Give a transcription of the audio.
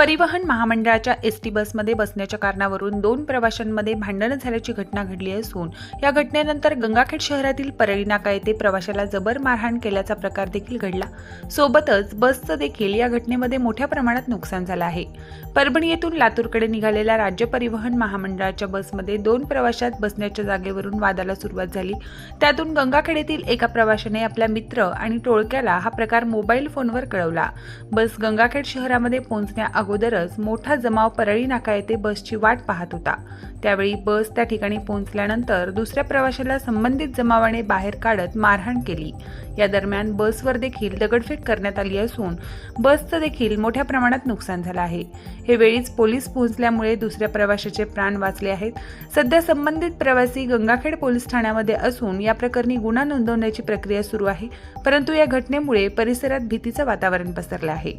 परिवहन महामंडळाच्या S T बसमध्ये बसण्याच्या कारणावरून दोन प्रवाशांमध्ये भांडण झाल्याची घटना घडली असून या घटनेनंतर गंगाखेड शहरातील परळी नाका येथे प्रवाशाला जबर मारहाण केल्याचा प्रकार देखील घडला. सोबतच बसचं देखील या घटनेमध्ये मोठ्या प्रमाणात नुकसान झालं आहे. परभणी येथून लातूरकडे निघालेल्या राज्य परिवहन महामंडळाच्या बसमध्ये दोन प्रवाशात बसण्याच्या जागेवरून वादाला सुरुवात झाली. त्यातून गंगाखेड येथील एका प्रवाशाने आपल्या मित्र आणि टोळक्याला हा प्रकार मोबाईल फोनवर कळवला. बस गंगाखेड शहरामध्ये पोहोचण्या अगोदरच मोठा जमाव परळी नाका येथे बसची वाट पाहत होता. त्यावेळी बस त्या ठिकाणी पोहोचल्यानंतर दुसऱ्या प्रवाशाला संबंधित जमावाने बाहेर काढत मारहाण केली. या दरम्यान बसवर देखील दगडफेक करण्यात आली असून बसचं देखील मोठ्या प्रमाणात नुकसान झालं आहे. हे वेळीच पोलीस पोहोचल्यामुळे दुसऱ्या प्रवाशाचे प्राण वाचले आहेत. सध्या संबंधित प्रवासी गंगाखेड पोलीस ठाण्यामध्ये असून या प्रकरणी गुन्हा नोंदवण्याची प्रक्रिया सुरू आहे परंतु या घटनेमुळे परिसरात भीतीचं वातावरण पसरलं आहे.